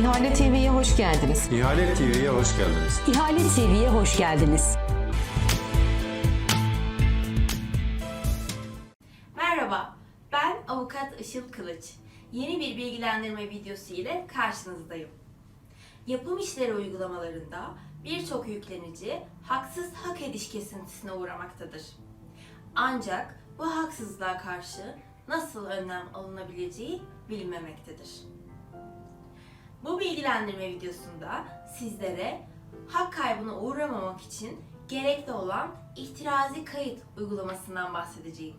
İhale TV'ye hoş geldiniz. İhale TV'ye hoş geldiniz. İhale TV'ye hoş geldiniz. Merhaba, ben avukat Işıl Kılıç. Yeni bir bilgilendirme videosu ile karşınızdayım. Yapım işleri uygulamalarında birçok yüklenici haksız hak ediş kesintisine uğramaktadır. Ancak bu haksızlığa karşı nasıl önlem alınabileceği bilinmemektedir. Bu bilgilendirme videosunda sizlere hak kaybına uğramamak için gerekli olan ihtirazi kayıt uygulamasından bahsedeceğim.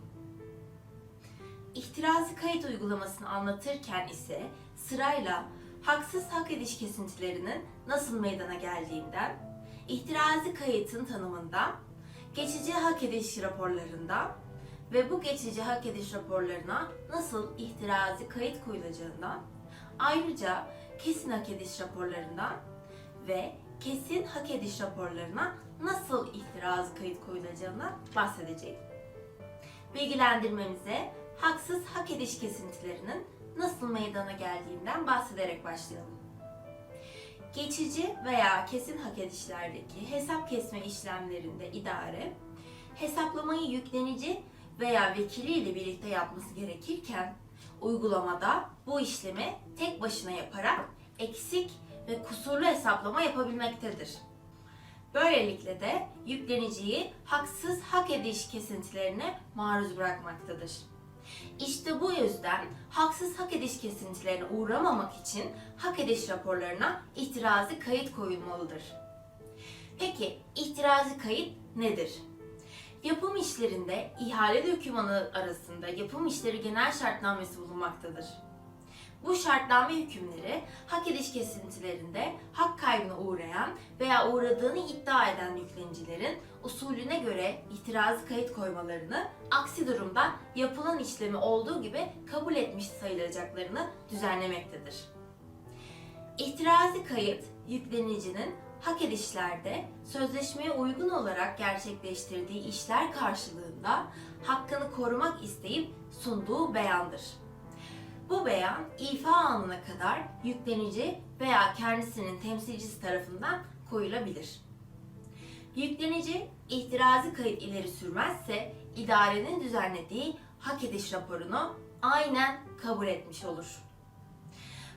İhtirazi kayıt uygulamasını anlatırken ise sırayla haksız hak ediş kesintilerinin nasıl meydana geldiğinden, ihtirazi kayıtın tanımından, geçici hak ediş raporlarından ve bu geçici hak ediş raporlarına nasıl ihtirazi kayıt koyulacağından, ayrıca kesin hak ediş raporlarından ve kesin hak ediş raporlarına nasıl ihtirazi kayıt koyulacağından bahsedeceğim bilgilendirmemize haksız hak ediş kesintilerinin nasıl meydana geldiğinden bahsederek başlayalım. Geçici veya kesin hak edişlerdeki hesap kesme işlemlerinde idare, hesaplamayı yüklenici veya vekili ile birlikte yapması gerekirken, uygulamada bu işlemi tek başına yaparak eksik ve kusurlu hesaplama yapabilmektedir. Böylelikle de yükleniciyi haksız hak ediş kesintilerine maruz bırakmaktadır. İşte bu yüzden haksız hak ediş kesintilerine uğramamak için hak ediş raporlarına itirazi kayıt koyulmalıdır. Peki itirazi kayıt nedir? Yapım işlerinde ihale dokümanı arasında yapım işleri genel şartnamesi bulunmaktadır. Bu şartname hükümleri hak ediş kesintilerinde hak kaybına uğrayan veya uğradığını iddia eden yüklenicilerin usulüne göre itirazı kayıt koymalarını, aksi durumda yapılan işlemi olduğu gibi kabul etmiş sayılacaklarını düzenlemektedir. İhtirazi kayıt yüklenicinin hak edişlerde sözleşmeye uygun olarak gerçekleştirdiği işler karşılığında hakkını korumak isteyip sunduğu beyandır. Bu beyan ifa anına kadar yüklenici veya kendisinin temsilcisi tarafından koyulabilir. Yüklenici ihtirazi kayıt ileri sürmezse idarenin düzenlediği hak ediş raporunu aynen kabul etmiş olur.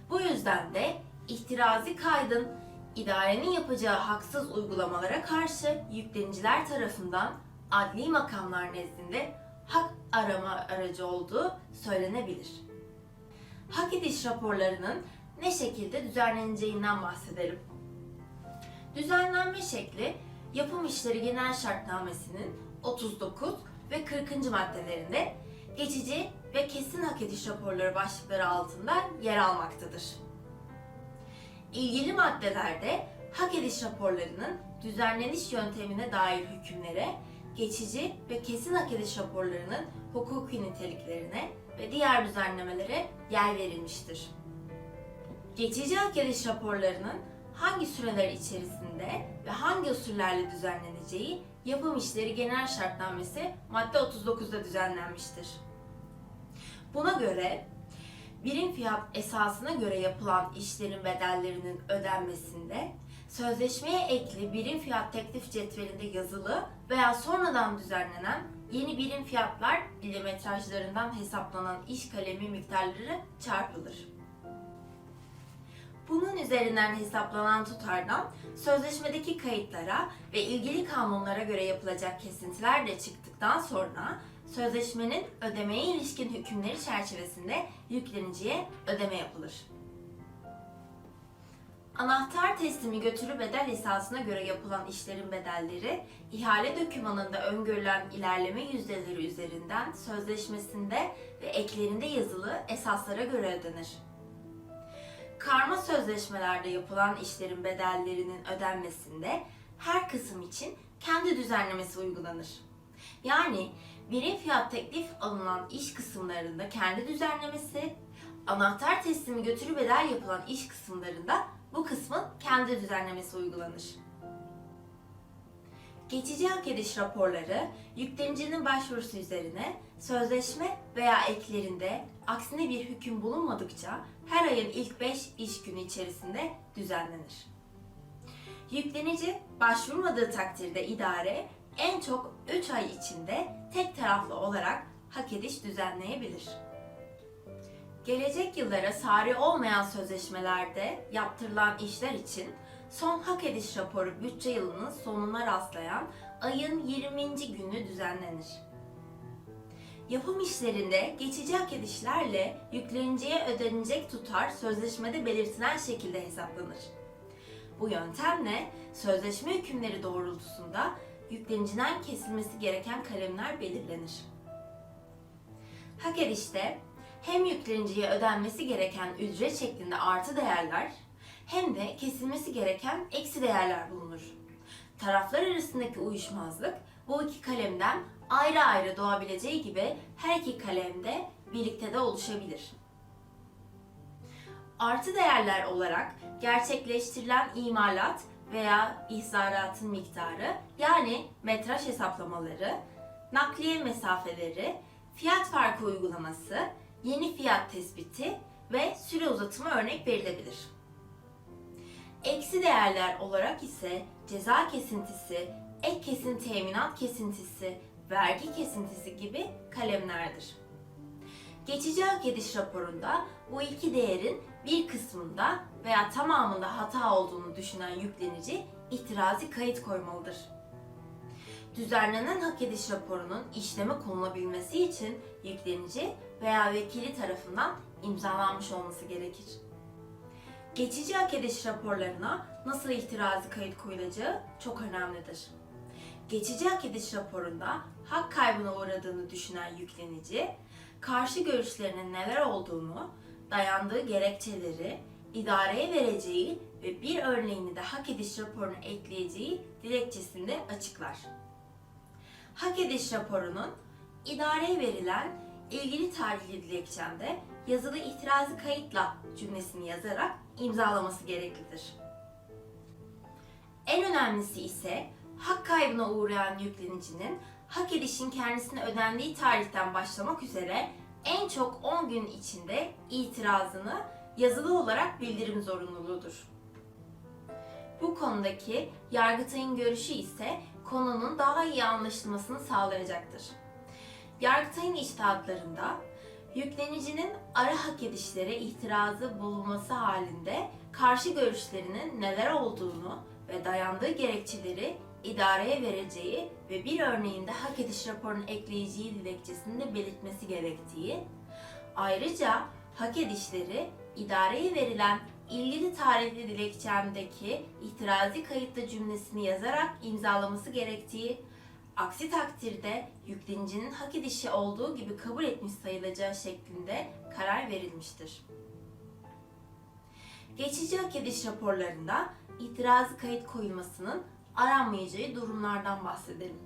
Bu yüzden de ihtirazi kaydın idarenin yapacağı haksız uygulamalara karşı yükleniciler tarafından adli makamlar nezdinde hak arama aracı olduğu söylenebilir hak ediş raporlarının ne şekilde düzenleneceğinden bahsedelim. Düzenlenme şekli Yapım İşleri Genel Şartnamesi'nin 39 ve 40. maddelerinde geçici ve kesin hak ediş raporları başlıkları altında yer almaktadır. İlgili maddelerde hak ediş raporlarının düzenleniş yöntemine dair hükümlere, geçici ve kesin hak ediş raporlarının hukuki niteliklerine ve diğer düzenlemelere yer verilmiştir. Geçici hak ediş raporlarının hangi süreler içerisinde ve hangi usullerle düzenleneceği Yapım İşleri Genel Şartnamesi madde 39'da düzenlenmiştir. Buna göre birim fiyat esasına göre yapılan işlerin bedellerinin ödenmesinde sözleşmeye ekli birim fiyat teklif cetvelinde yazılı veya sonradan düzenlenen yeni birim fiyatlar milimetrajlarından hesaplanan iş kalemi miktarları çarpılır. Bunun üzerinden hesaplanan tutardan sözleşmedeki kayıtlara ve ilgili kanunlara göre yapılacak kesintiler de çıktıktan sonra sözleşmenin ödemeye ilişkin hükümleri çerçevesinde yükleniciye ödeme yapılır. Anahtar teslimi götürü bedel esasına göre yapılan işlerin bedelleri, ihale dokümanında öngörülen ilerleme yüzdeleri üzerinden sözleşmesinde ve eklerinde yazılı esaslara göre ödenir. Karma sözleşmelerde yapılan işlerin bedellerinin ödenmesinde her kısım için kendi düzenlemesi uygulanır. Yani birim fiyat teklif alınan iş kısımlarında kendi düzenlemesi, anahtar teslimi götürü bedel yapılan iş kısımlarında bu kısmın kendi düzenlemesi uygulanır. Geçici hak ediş raporları yüklenicinin başvurusu üzerine Sözleşme veya eklerinde aksine bir hüküm bulunmadıkça her ayın ilk 5 iş günü içerisinde düzenlenir. Yüklenici başvurmadığı takdirde idare en çok 3 ay içinde tek taraflı olarak hak ediş düzenleyebilir. Gelecek yıllara sari olmayan sözleşmelerde yaptırılan işler için son hak ediş raporu bütçe yılının sonuna rastlayan ayın 20. günü düzenlenir. Yapım işlerinde geçici hak edişlerle yükleniciye ödenecek tutar sözleşmede belirtilen şekilde hesaplanır. Bu yöntemle sözleşme hükümleri doğrultusunda yükleniciden kesilmesi gereken kalemler belirlenir. Hak edişte hem yükleniciye ödenmesi gereken ücret şeklinde artı değerler hem de kesilmesi gereken eksi değerler bulunur. Taraflar arasındaki uyuşmazlık bu iki kalemden ayrı ayrı doğabileceği gibi her iki kalemde birlikte de oluşabilir. Artı değerler olarak gerçekleştirilen imalat veya ihzaratın miktarı yani metraj hesaplamaları, nakliye mesafeleri, fiyat farkı uygulaması, yeni fiyat tespiti ve süre uzatımı örnek verilebilir. Eksi değerler olarak ise ceza kesintisi, ek kesin teminat kesintisi, vergi kesintisi gibi kalemlerdir. Geçici hak ediş raporunda bu iki değerin bir kısmında veya tamamında hata olduğunu düşünen yüklenici itirazi kayıt koymalıdır. Düzenlenen hak ediş raporunun işleme konulabilmesi için yüklenici veya vekili tarafından imzalanmış olması gerekir. Geçici hak ediş raporlarına nasıl itirazi kayıt koyulacağı çok önemlidir. Geçici hak ediş raporunda hak kaybına uğradığını düşünen yüklenici, karşı görüşlerinin neler olduğunu, dayandığı gerekçeleri, idareye vereceği ve bir örneğini de hak ediş raporuna ekleyeceği dilekçesinde açıklar. Hak ediş raporunun idareye verilen ilgili tarihli dilekçemde yazılı itirazı kayıtla cümlesini yazarak imzalaması gereklidir. En önemlisi ise hak kaybına uğrayan yüklenicinin hak edişin kendisine ödendiği tarihten başlamak üzere en çok 10 gün içinde itirazını yazılı olarak bildirim zorunluluğudur. Bu konudaki Yargıtay'ın görüşü ise konunun daha iyi anlaşılmasını sağlayacaktır. Yargıtay'ın içtihatlarında yüklenicinin ara hak edişlere itirazı bulunması halinde karşı görüşlerinin neler olduğunu ve dayandığı gerekçeleri idareye vereceği ve bir örneğinde hak ediş raporunu ekleyeceği dilekçesinde belirtmesi gerektiği, ayrıca hak edişleri idareye verilen ilgili tarihli dilekçemdeki itirazi kayıtlı cümlesini yazarak imzalaması gerektiği, aksi takdirde yüklenicinin hak edişi olduğu gibi kabul etmiş sayılacağı şeklinde karar verilmiştir. Geçici hak ediş raporlarında itirazı kayıt koyulmasının aranmayacağı durumlardan bahsedelim.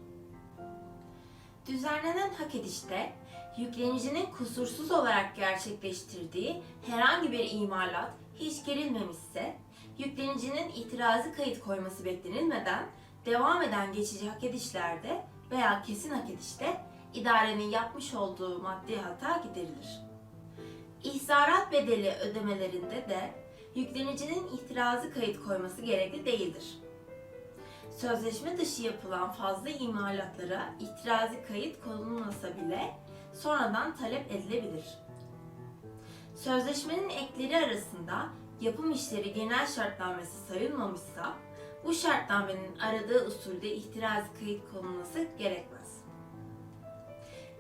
Düzenlenen hak edişte yüklenicinin kusursuz olarak gerçekleştirdiği herhangi bir imalat hiç girilmemişse, yüklenicinin itirazı kayıt koyması beklenilmeden devam eden geçici hak edişlerde veya kesin hak edişte idarenin yapmış olduğu maddi hata giderilir. İhzarat bedeli ödemelerinde de yüklenicinin itirazı kayıt koyması gerekli değildir. Sözleşme dışı yapılan fazla imalatlara itirazı kayıt konulmasa bile sonradan talep edilebilir. Sözleşmenin ekleri arasında yapım işleri genel şartnamesi sayılmamışsa bu şartnamenin aradığı usulde itirazı kayıt konulması gerekmez.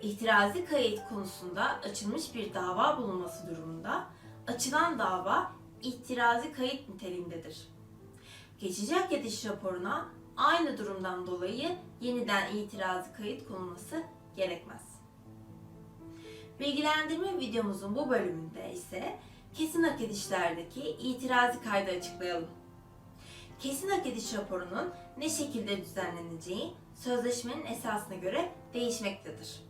İhtirazi kayıt konusunda açılmış bir dava bulunması durumunda açılan dava itirazi kayıt niteliğindedir. Geçici hak raporuna aynı durumdan dolayı yeniden itirazı kayıt konulması gerekmez. Bilgilendirme videomuzun bu bölümünde ise kesin hak edişlerdeki itirazı kaydı açıklayalım. Kesin hak ediş raporunun ne şekilde düzenleneceği sözleşmenin esasına göre değişmektedir.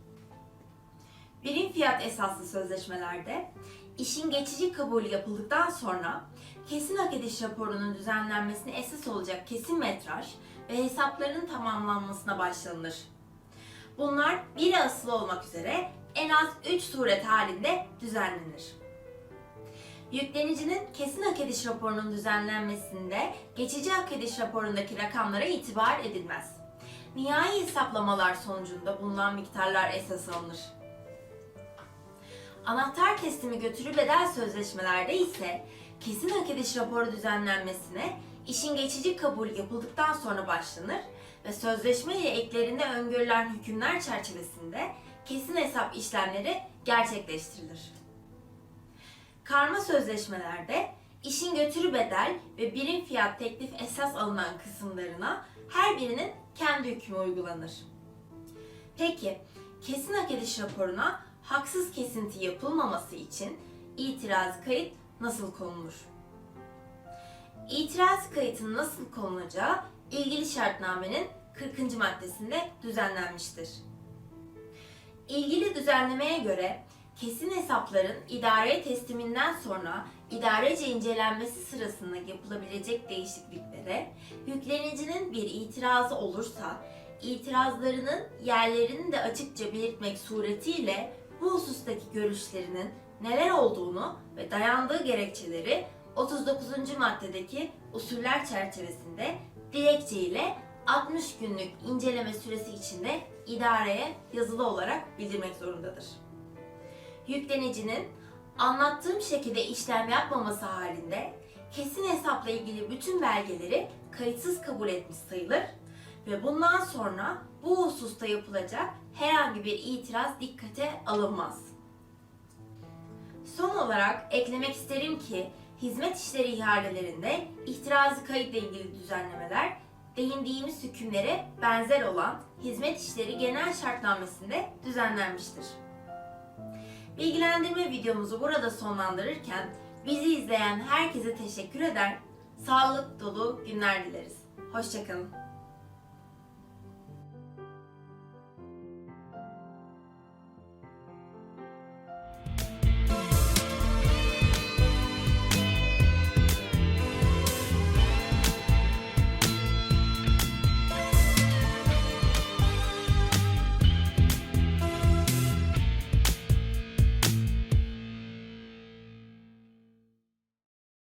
Birim fiyat esaslı sözleşmelerde işin geçici kabulü yapıldıktan sonra kesin hak ediş raporunun düzenlenmesine esas olacak kesin metraj ve hesapların tamamlanmasına başlanılır. Bunlar biri asılı olmak üzere en az 3 suret halinde düzenlenir. Yüklenicinin kesin hak ediş raporunun düzenlenmesinde geçici hak ediş raporundaki rakamlara itibar edilmez. Nihai hesaplamalar sonucunda bulunan miktarlar esas alınır. Anahtar teslimi götürü bedel sözleşmelerde ise kesin hak ediş raporu düzenlenmesine işin geçici kabul yapıldıktan sonra başlanır ve sözleşme eklerinde öngörülen hükümler çerçevesinde kesin hesap işlemleri gerçekleştirilir. Karma sözleşmelerde işin götürü bedel ve birim fiyat teklif esas alınan kısımlarına her birinin kendi hükmü uygulanır. Peki, kesin hak ediş raporuna haksız kesinti yapılmaması için itiraz kayıt nasıl konulur? İtiraz kayıtının nasıl konulacağı ilgili şartnamenin 40. maddesinde düzenlenmiştir. İlgili düzenlemeye göre kesin hesapların idareye tesliminden sonra idarece incelenmesi sırasında yapılabilecek değişikliklere yüklenicinin bir itirazı olursa itirazlarının yerlerini de açıkça belirtmek suretiyle bu husustaki görüşlerinin neler olduğunu ve dayandığı gerekçeleri 39. maddedeki usuller çerçevesinde dilekçe ile 60 günlük inceleme süresi içinde idareye yazılı olarak bildirmek zorundadır. Yüklenicinin anlattığım şekilde işlem yapmaması halinde kesin hesapla ilgili bütün belgeleri kayıtsız kabul etmiş sayılır ve bundan sonra bu hususta yapılacak herhangi bir itiraz dikkate alınmaz. Son olarak eklemek isterim ki hizmet işleri ihalelerinde ihtirazı kayıtla ilgili düzenlemeler değindiğimiz hükümlere benzer olan hizmet işleri genel şartnamesinde düzenlenmiştir. Bilgilendirme videomuzu burada sonlandırırken bizi izleyen herkese teşekkür eder, sağlık dolu günler dileriz. Hoşçakalın.